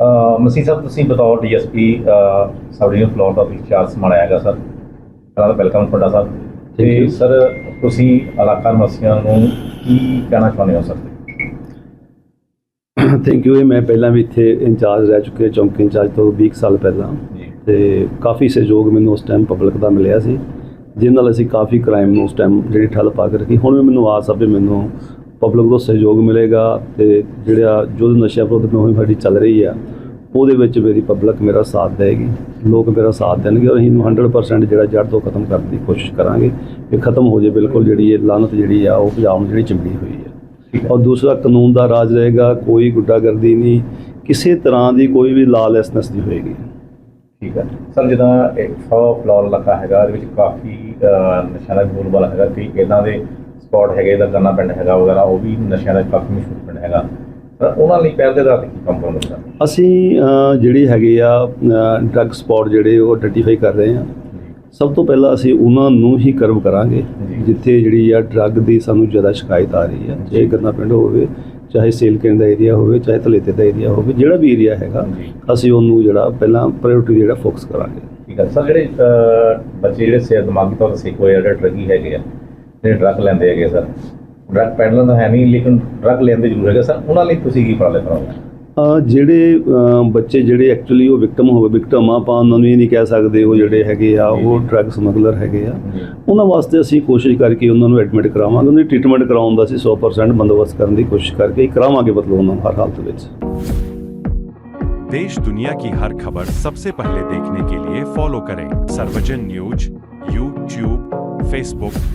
ਮਸੀਹ ਸਾਹਿਬ ਤੁਸੀਂ ਬਤੌਰ DSP sub division Phillaur ਦਾ ਚਾਰਜ ਸੰਭਾਲਿਆ ਹੈਗਾ ਸਰ। ਪਹਿਲਾਂ ਤਾਂ ਵੈਲਕਮ ਤੁਹਾਡਾ ਸਰ। ਤੇ. ਸਰ ਤੁਸੀਂ ਇਲਾਕਾ ਨਿਵਾਸੀਆਂ ਨੂੰ ਕੀ ਕਹਿਣਾ ਚਾਹੁੰਦੇ ਹੋ ਸਰ? ਥੈਂਕ ਯੂ ਮੈਂ ਪਹਿਲਾਂ ਵੀ ਇੱਥੇ ਇੰਚਾਰਜ ਰਹਿ ਚੁੱਕੇ ਚੌਂਕੀ ਇੰਚਾਰਜ ਤੋਂ 20 ਕੁ ਸਾਲ ਪਹਿਲਾਂ। ਤੇ ਕਾਫੀ ਸਹਿਯੋਗ ਮੈਨੂੰ ਉਸ ਟਾਈਮ ਪਬਲਿਕ ਦਾ ਮਿਲਿਆ ਸੀ ਜਿਸ ਨਾਲ ਅਸੀਂ ਕਾਫੀ ਕ੍ਰਾਈਮ ਨੂੰ ਉਸ ਟਾਈਮ ਜਿਹੜੀ ਠੱਲ ਪਾ ਕੇ ਰੱਖੀ। ਹੁਣ ਵੀ ਮੈਨੂੰ ਆਸ ਆ ਵੀ ਮੈਨੂੰ ਪਬਲਿਕ ਤੋਂ ਸਹਿਯੋਗ ਮਿਲੇਗਾ ਤੇ ਜਿਹੜਾ ਜੋ ਨਸ਼ਾ ਵਿਰੋਧ ਮੁਹਿੰਮ ਸਾਡੀ ਚੱਲ ਰਹੀ ਆ ਉਹਦੇ ਵਿੱਚ ਮੇਰੀ ਪਬਲਿਕ ਮੇਰਾ ਸਾਥ ਦੇਗੀ। ਲੋਕ ਮੇਰਾ ਸਾਥ ਦੇਣਗੇ ਔਰ ਅਸੀਂ ਇਹਨੂੰ 100% ਜਿਹੜਾ ਜੜ ਤੋਂ ਖਤਮ ਕਰਨ ਦੀ ਕੋਸ਼ਿਸ਼ ਕਰਾਂਗੇ। ਕਿ ਖਤਮ ਹੋ ਜੇ ਬਿਲਕੁਲ ਜਿਹੜੀ ਇਹ ਲਾਨਤ ਜਿਹੜੀ ਆ ਉਹ ਪੰਜਾਬ ਨੂੰ ਜਿਹੜੀ ਚਿੰਬੜੀ ਹੋਈ ਆ। ਔਰ ਦੂਸਰਾ ਕਾਨੂੰਨ ਦਾ ਰਾਜ ਰਹੇਗਾ ਕੋਈ ਗੁੱਡਾਗਰਦੀ ਨਹੀਂ ਕਿਸੇ ਤਰ੍ਹਾਂ ਦੀ ਕੋਈ ਵੀ ਲਾਲੈਸਨੈਸ ਨਹੀਂ ਹੋਏਗੀ। ਠੀਕ ਹੈ ਸਰ ਜਿੱਦਾਂ ਇਹ ਸੌ ਫਲੋਰ ਇਲਾਕਾ ਹੈਗਾ ਇਹਦੇ ਵਿੱਚ ਕਾਫੀ ਨਸ਼ਿਆਂ ਦਾ ਬੋਲਬਾਲਾ ਹੈਗਾ। ਕਈ ਇਦਾਂ ਦੇ ਸਪੌਟ ਹੈਗੇ ਦਾ ਗੰਨਾ ਪਿੰਡ ਹੈਗਾ ਵਗੈਰਾ ਉਹ ਵੀ ਨਸ਼ਿਆਂ ਦਾ ਕਾਫੀ ਮਸ਼ਹੂਰ ਪਿੰਡ ਹੈਗਾ। ਤਾਂ ਉਹਨਾਂ ਲਈ ਪਹਿਲ ਦੇ ਆਧਾਰ ਤੇ ਕੀ ਕੰਮ ਕਰਨਾ ਸਰ ਅਸੀਂ ਜਿਹੜੀ ਹੈਗੇ ਆ ਡਰੱਗ ਸਪੌਟ ਜਿਹੜੇ ਉਹ ਆਈਡੈਂਟੀਫਾਈ ਕਰ ਰਹੇ ਹਾਂ ਸਭ ਤੋਂ ਪਹਿਲਾਂ ਅਸੀਂ ਉਹਨਾਂ ਨੂੰ ਹੀ ਕਰਵ ਕਰਾਂਗੇ ਜੀ। ਜਿੱਥੇ ਜਿਹੜੀ ਆ ਡਰੱਗ ਦੀ ਸਾਨੂੰ ਜ਼ਿਆਦਾ ਸ਼ਿਕਾਇਤ ਆ ਰਹੀ ਹੈ ਚਾਹੇ ਗੰਨਾ ਪਿੰਡ ਹੋਵੇ ਚਾਹੇ ਸੇਲਕੈਂਡ ਦਾ ਏਰੀਆ ਹੋਵੇ ਚਾਹੇ ਤਲੇਤੇ ਦਾ ਏਰੀਆ ਹੋਵੇ ਜਿਹੜਾ ਵੀ ਏਰੀਆ ਹੈਗਾ ਜੀ। ਅਸੀਂ ਉਹਨੂੰ ਜਿਹੜਾ ਪਹਿਲਾਂ ਪ੍ਰਾਇੋਰਟੀ ਜਿਹੜਾ ਫੋਕਸ ਕਰਾਂਗੇ। ਠੀਕ ਹੈ ਸਰ ਜਿਹੜੇ ਬੱਚੇ ਜਿਹੜੇ ਸੇ ਦਿਮਾਗੀ ਤੌਰ ਤੇ ਸਿੱਖ ਹੋਏ ਆ, ਜਿਹੜੇ ਡਰੱਗੀ ਹੈਗੇ ਆ ਜਿਹੜੇ ਡਰੱਗ ਲੈਂਦੇ ਹੈਗੇ ਸਰ ਡਰੱਗ ਪੈਡਲਰ ਤਾਂ ਹੈ ਨਹੀਂ ਲੇਕਿਨ ਡਰੱਗ ਲੈਂਦੇ ਜ਼ਰੂਰ ਹੈਗੇ ਸਰ ਉਹਨਾਂ ਲਈ ਤੁਸੀਂ ਕੀ ਉਪਰਾਲੇ ਕਰੋਗੇ ਅ, ਜਿਹੜੇ ਅ, ਬੱਚੇ ਜਿਹੜੇ ਐਕਚੁਅਲੀ ਉਹ ਵਿਕਟਮ ਹੋਵੇ ਵਿਕਟਮ ਆਪਾਂ ਉਹਨਾਂ ਨੂੰ ਇਹ ਨਹੀਂ ਕਹਿ ਸਕਦੇ ਉਹ ਜਿਹੜੇ ਹੈਗੇ ਆ ਉਹ ਡਰੱਗ ਸਮਗਲਰ ਹੈਗੇ ਆ ਜੀ ਉਹਨਾਂ ਵਾਸਤੇ ਅਸੀਂ ਕੋਸ਼ਿਸ਼ ਕਰਕੇ ਉਹਨਾਂ ਨੂੰ ਐਡਮਿਟ ਕਰਾਵਾਂਗੇ ਉਹਨਾਂ ਦੀ ਟ੍ਰੀਟਮੈਂਟ ਕਰਾਉਣ ਦਾ ਅਸੀਂ 100% ਬੰਦੋਬਸਤ ਕਰਨ ਦੀ ਕੋਸ਼ਿਸ਼ ਕਰਕੇ ਕਰਾਵਾਂਗੇ ਮਤਲਬ ਉਹਨਾਂ ਨੂੰ ਹਰ ਹਾਲਤ ਵਿੱਚ देश दुनिया की हर खबर सबसे पहले देखने के लिए फॉलो करें सर्वजन न्यूज यूट्यूब फेसबुक